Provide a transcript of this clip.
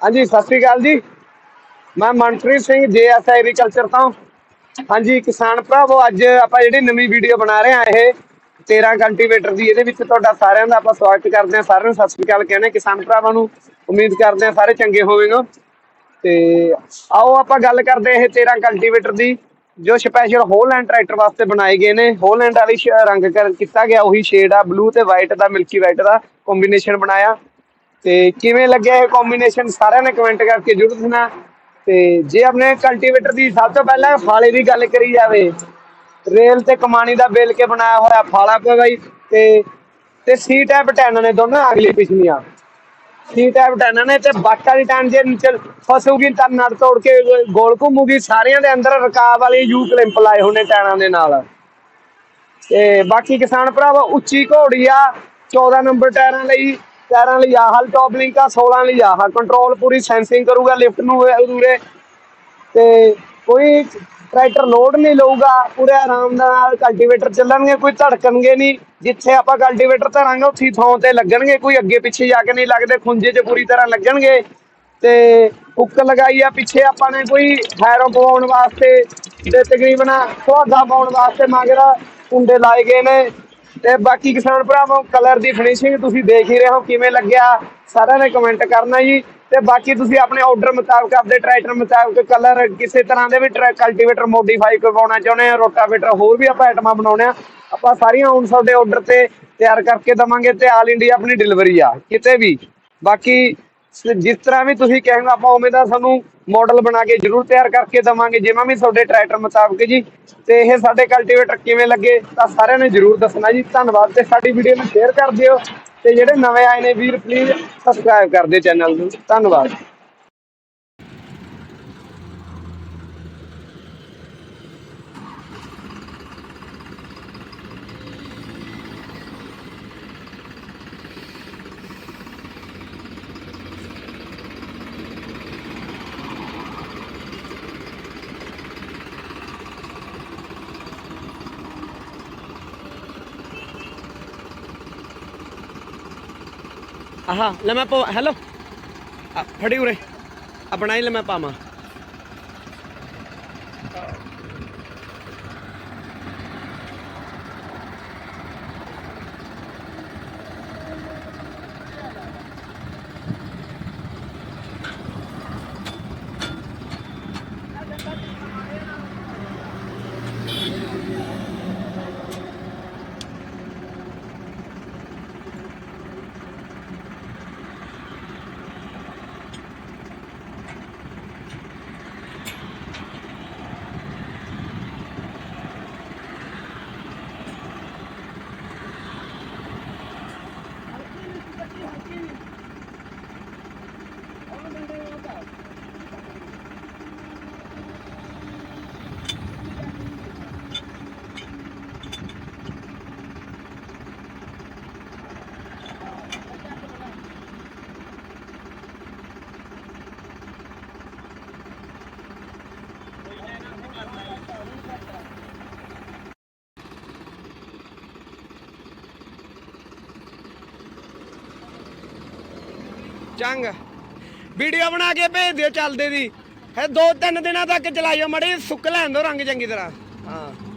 ਹਾਂਜੀ, ਸਤਿ ਸ੍ਰੀ ਅਕਾਲ ਜੀ। ਮੈਂ ਮਨਪ੍ਰੀਤ ਸਿੰਘ ਜੇਐਸ ਐਗਰੀਕਲਚਰ ਤੋਂ। ਹਾਂਜੀ, ਕਿਸਾਨ ਭਰਾਵੋ, ਅੱਜ ਆਪਾਂ ਜਿਹੜੀ ਨਵੀਂ ਵੀਡੀਓ ਬਣਾ ਰਹੇ ਆ ਇਹ 13 ਕਲਟੀਵੇਟਰ ਦੀ। ਇਹਦੇ ਵਿੱਚ ਤੁਹਾਡਾ ਸਾਰਿਆਂ ਦਾ ਆਪਾਂ ਸਵਾਗਤ ਕਰਦੇ ਹਾਂ। ਸਾਰਿਆਂ ਨੂੰ ਸਤਿ ਸ੍ਰੀ ਅਕਾਲ ਕਹਿੰਦੇ ਕਿਸਾਨ ਭਰਾਵਾਂ ਨੂੰ ਉਮੀਦ ਕਰਦੇ ਹਾਂ ਸਾਰੇ ਚੰਗੇ ਹੋਵੇਗਾ। ਤੇ ਆਓ ਆਪਾਂ ਗੱਲ ਕਰਦੇ ਇਹ 13 ਕਲਟੀਵੇਟਰ ਦੀ, ਜੋ ਸਪੈਸ਼ਲ ਹੋਲੈਂਡ ਟਰੈਕਟਰ ਵਾਸਤੇ ਬਣਾਏ ਗਏ ਨੇ। ਹੋਲੈਂਡ ਵਾਲੀ ਰੰਗ ਕਰ ਕੀਤਾ ਗਿਆ। ਉਹੀ ਸ਼ੇਡ ਆ ਬਲੂ ਤੇ ਵਾਈਟ ਦਾ ਮਿਲਕੀ ਵਾਈਟ ਦਾ ਕੰਬੀਨੇਸ਼ਨ ਬਣਾਇਆ। ਤੇ ਕਿਵੇਂ ਲੱਗਿਆ ਇਹ ਕੰਬੀਨੇਸ਼ਨ ਸਾਰਿਆਂ ਨੇ ਕਮੈਂਟ ਕਰਕੇ ਜ਼ਰੂਰ ਦੱਸਣਾ। ਤੇ ਜੇ ਆਪਣੇ ਕਲਟੀਵੇਟਰ ਦੀ ਸਭ ਤੋਂ ਪਹਿਲਾਂ ਫਾਲੇ ਦੀ ਗੱਲ ਕਰੀ ਜਾਵੇ ਰੇਲ ਤੇ ਕਮਾਨੀ ਦਾ ਬੇਲ ਕੇ ਬਣਾਇਆ ਹੋਇਆ ਫਾਲਾ ਪਿਆ ਬਾਈ? ਤੇ ਤੇ ਸੀ ਟੈਪ ਟੈਨ ਨੇ ਦੋਨੋਂ ਅਗਲੀ ਪਿਛਲੀਆਂ। ਸੀ ਟੈਪ ਟੈਨ ਨੇ ਤੇ ਬਾਟਾ ਦੀ ਟੈਨ ਜੇ ਨੀਚੇ ਫਸੂਗੀ ਤਾਂ ਨੜ ਤੋੜ ਕੇ ਗੋਲ ਘੁੰਮੂਗੀ। ਸਾਰਿਆਂ ਦੇ ਅੰਦਰ ਰਕਾਬ ਵਾਲੇ ਯੂ ਕਲਿੰਪ ਲਾਏ ਹੋਣੇ ਟੈਨਾਂ ਦੇ ਨਾਲ। ਤੇ ਬਾਕੀ ਕਿਸਾਨ ਭਰਾਵਾ, ਉੱਚੀ ਘੋੜੀ ਆ 14 ਨੰਬਰ ਟਾਇਰਾਂ ਲਈ। ਟਾਇਰਾਂ ਲਈ ਆਹ ਟੌਪ ਲਿੰਕ ਆ 16 ਲਈ ਆਹ ਕੰਟਰੋਲ ਪੂਰੀ ਸੈਂਸਿੰਗ ਕਰੂਗਾ ਲਿਫਟ ਨੂੰ ਉਰੇ ਤੇ ਕੋਈ ਟਰੈਕਟਰ ਲੋਡ ਨਹੀਂ ਲਊਗਾ, ਪੂਰੇ ਆਰਾਮ ਨਾਲ ਕਲਟੀਵੇਟਰ ਚੱਲਣਗੇ, ਕੋਈ ਧੜਕਣਗੇ ਨਹੀਂ। ਜਿੱਥੇ ਆਪਾਂ ਕਲਟੀਵੇਟਰ ਧਰਾਂਗੇ, ਉੱਥੀ ਥਾਂ ਤੇ ਲੱਗਣਗੇ। ਕੋਈ ਅੱਗੇ ਪਿੱਛੇ ਜਾ ਕੇ ਨਹੀਂ ਲੱਗਦੇ, ਖੁੰਝੇ 'ਚ ਪੂਰੀ ਤਰ੍ਹਾਂ ਲੱਗਣਗੇ। ਤੇ ਹੁੱਕ ਲਗਾਈ ਆ, ਪਿੱਛੇ ਆਪਾਂ ਨੇ ਕੋਈ ਹੈਰੋ ਪਵਾਉਣ ਵਾਸਤੇ ਤੇ ਤਕਰੀਬਨ ਸੁਹਾਗਾ ਪਾਉਣ ਵਾਸਤੇ ਮਗਰ ਕੁੰਡੇ ਲਾਏ ਗਏ ਨੇ। ਤੇ ਬਾਕੀ ਕਿਸਾਨ ਭਰਾਵੋ ਕਲਰ ਦੀ ਫਿਨਿਸ਼ਿੰਗ ਤੁਸੀਂ ਦੇਖ ਹੀ ਰਹੇ ਹੋ ਕਿਵੇਂ ਲੱਗਿਆ। ਸਾਰਿਆਂ ਨੇ ਕਮੈਂਟ ਕਰਨਾ ਜੀ। ਤੇ ਬਾਕੀ ਤੁਸੀਂ ਆਪਣੇ ਆਰਡਰ ਮੁਤਾਬਕ ਆਪਣੇ ਟਰੈਕਟਰ ਮੁਤਾਬਕ ਕਲਰ ਕਿਸੇ ਤਰ੍ਹਾਂ ਦੇ ਵੀ ਕਲਟੀਵੇਟਰ ਮੋਡੀਫਾਈ ਕਰਵਾਉਣਾ ਚਾਹੁੰਦੇ ਆ ਰੋਟਾਵੇਟਰ ਹੋਰ ਵੀ ਆਪਾਂ ਆਈਟਮਾਂ ਬਣਾਉਣੇ ਆ ਆਪਾਂ ਸਾਰੀਆਂ ਹੁਣ ਤੁਹਾਡੇ ਆਰਡਰ ਤੇ ਤਿਆਰ ਕਰਕੇ ਦਵਾਂਗੇ ਤੇ ਆਲ ਇੰਡੀਆ ਆਪਣੀ ਡਿਲੀਵਰੀ ਆ, ਕਿਤੇ ਵੀ। ਬਾਕੀ ਜਿਸ ਤਰ੍ਹਾਂ ਵੀ ਤੁਸੀਂ ਕਹੋਗੇ, ਆਪਾਂ ਉਵੇਂ ਦਾ ਸਾਨੂੰ ਮਾਡਲ ਬਣਾ ਕੇ ਜਰੂਰ ਤਿਆਰ ਕਰਕੇ ਦਵਾਂਗੇ, ਜਿਵੇਂ ਵੀ ਤੁਹਾਡੇ ਟਰੈਕਟਰ ਮੁਤਾਬਕ ਜੀ। ਤੇ ਇਹ ਸਾਡੇ ਕਲਟੀਵੇਟਰ ਕਿਵੇਂ ਲੱਗੇ, ਤਾਂ ਸਾਰਿਆਂ ਨੇ ਜਰੂਰ ਦੱਸਣਾ ਜੀ। ਧੰਨਵਾਦ ਤੇ ਸਾਡੀ ਵੀਡੀਓ ਨੂੰ ਸ਼ੇਅਰ ਕਰ ਦਿਓ। ਤੇ ਜਿਹੜੇ ਨਵੇਂ ਆਏ ਨੇ ਵੀਰ ਪਲੀਜ਼ ਸਬਸਕ੍ਰਾਈਬ ਕਰ ਦਿਓ ਚੈਨਲ ਨੂੰ। ਧੰਨਵਾਦ। ਆਹਾ ਲੈ ਮੈਂ ਪਾ ਹੈਲੋ। ਫੜੀ ਉਰੇ। ਆਪਣਾ ਬਣਾਈ ਲੈ ਮੈਂ ਪਾਵਾਂ। ਚੰਗ ਵੀਡੀਓ ਬਣਾ ਕੇ ਭੇਜ ਦਿਓ ਚੱਲਦੇ ਦੀ। ਹੈ ਦੋ ਤਿੰਨ ਦਿਨਾਂ ਤੱਕ ਚਲਾਇਓ, ਮੜੇ ਸੁੱਕ ਲੈਣ ਦੋ ਰੰਗ ਚੰਗੀ ਤਰ੍ਹਾਂ। ਹਾਂ।